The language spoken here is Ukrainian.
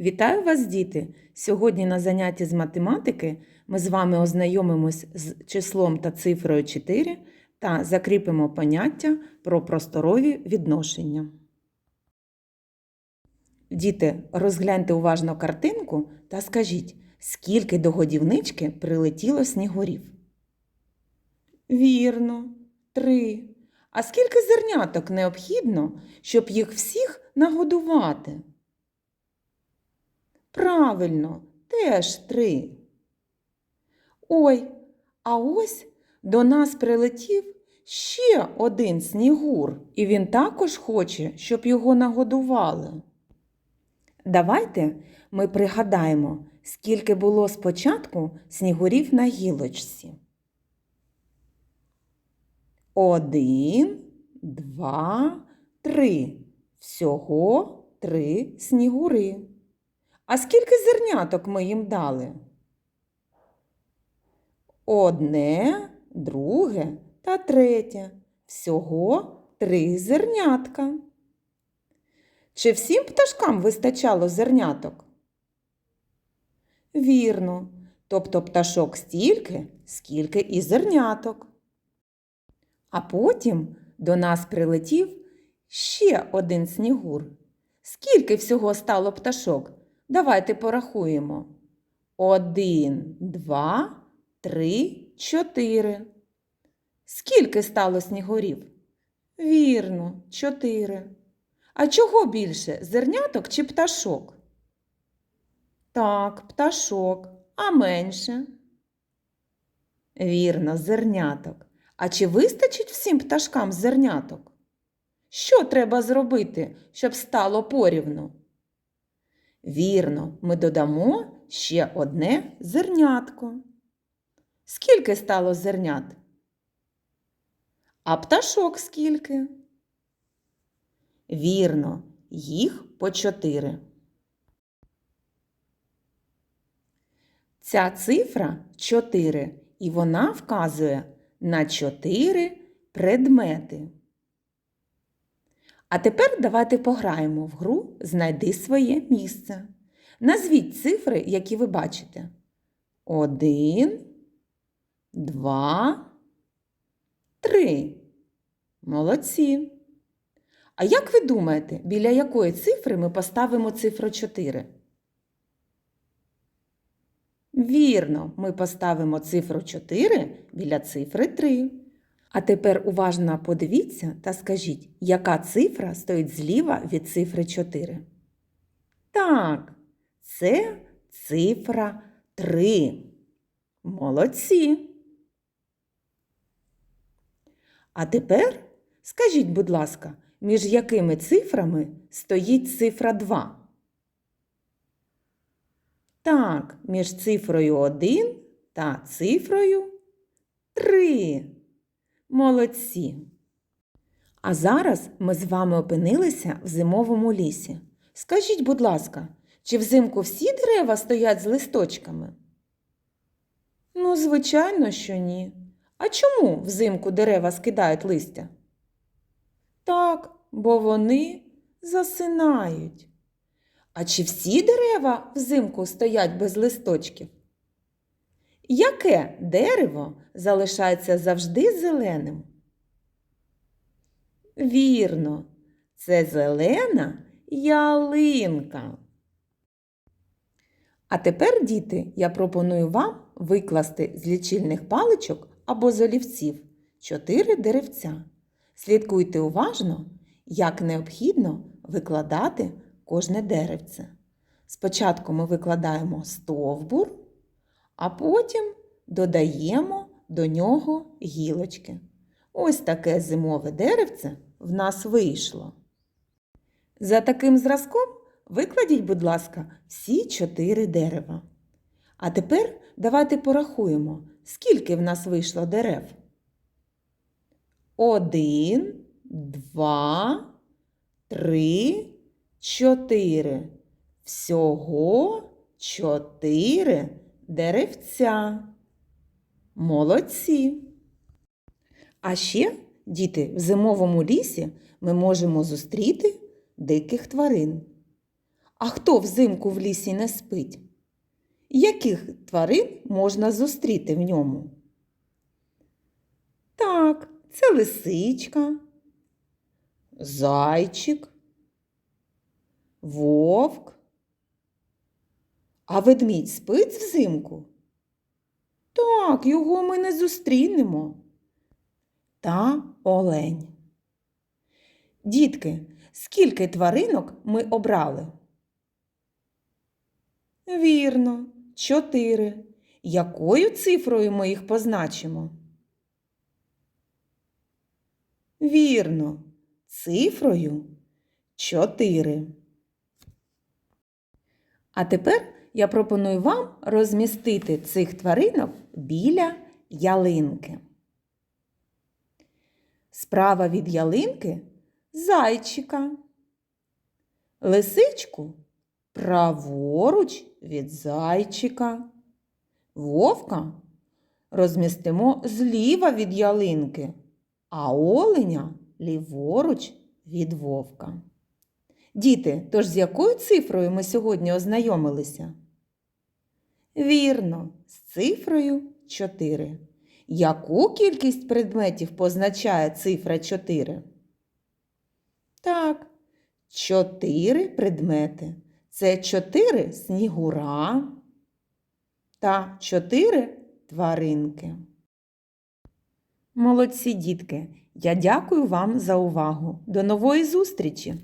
Вітаю вас, діти! Сьогодні на занятті з математики ми з вами ознайомимось з числом та цифрою 4 та закріпимо поняття про просторові відношення. Діти, розгляньте уважно картинку та скажіть, скільки до годівнички прилетіло снігурів? Вірно, три. А скільки зерняток необхідно, щоб їх всіх нагодувати? Правильно, теж три. Ой, а ось до нас прилетів ще один снігур, і він також хоче, щоб його нагодували. Давайте ми пригадаємо, скільки було спочатку снігурів на гілочці. Один, два, три. Всього три снігури. А скільки зерняток ми їм дали? Одне, друге та третє. Всього три зернятка. Чи всім пташкам вистачало зерняток? Вірно. Тобто пташок стільки, скільки і зерняток. А потім до нас прилетів ще один снігур. Скільки всього стало пташок? Давайте порахуємо. Один, два, три, чотири. Скільки стало снігурів? Вірно, чотири. А чого більше зерняток чи пташок? Так, пташок, а менше. Вірно, зерняток. А чи вистачить всім пташкам зерняток? Що треба зробити, щоб стало порівну? Вірно, ми додамо ще одне зернятко. Скільки стало зернят? А пташок скільки? Вірно, їх по чотири. Ця цифра 4, і вона вказує на 4 предмети. А тепер давайте пограємо в гру Знайди своє місце. Назвіть цифри, які ви бачите. Один, два, три. Молодці. А як ви думаєте, біля якої цифри ми поставимо цифру 4? Вірно, ми поставимо цифру 4 біля цифри 3. А тепер уважно подивіться та скажіть, яка цифра стоїть зліва від цифри 4? Так, це цифра 3. Молодці. А тепер скажіть, будь ласка, між якими цифрами стоїть цифра 2? Так, між цифрою 1 та цифрою 3. Молодці! А зараз ми з вами опинилися в зимовому лісі. Скажіть, будь ласка, чи взимку всі дерева стоять з листочками? Ну, звичайно, що ні. А чому взимку дерева скидають листя? Так, бо вони засинають. А чи всі дерева взимку стоять без листочків? Яке дерево залишається завжди зеленим? Вірно, це зелена ялинка. А тепер, діти, я пропоную вам викласти з лічильних паличок або з олівців чотири деревця. Слідкуйте уважно, як необхідно викладати кожне деревце. Спочатку ми викладаємо стовбур а потім додаємо до нього гілочки. Ось таке зимове деревце в нас вийшло. За таким зразком викладіть, будь ласка, всі чотири дерева. А тепер давайте порахуємо, скільки в нас вийшло дерев. Один, два, три, чотири. Всього чотири деревця. Молодці. А ще, діти, в зимовому лісі ми можемо зустріти диких тварин. А хто взимку в лісі не спить? Яких тварин можна зустріти в ньому? Так, це лисичка, зайчик, вовк. А ведмідь спить взимку? Так, його ми не зустрінемо. Та олень. Дітки, скільки тваринок ми обрали? Вірно, чотири. Якою цифрою ми їх позначимо? Вірно, цифрою чотири. А тепер я пропоную вам розмістити цих тваринок біля ялинки. Справа від ялинки зайчика, лисичку праворуч від зайчика, вовка розмістимо зліва від ялинки, а оленя ліворуч від вовка. Діти, тож з якою цифрою ми сьогодні ознайомилися? Вірно, з цифрою 4. Яку кількість предметів позначає цифра 4? Так, 4 предмети. Це 4 снігура та 4 тваринки. Молодці дітки! Я дякую вам за увагу. До нової зустрічі!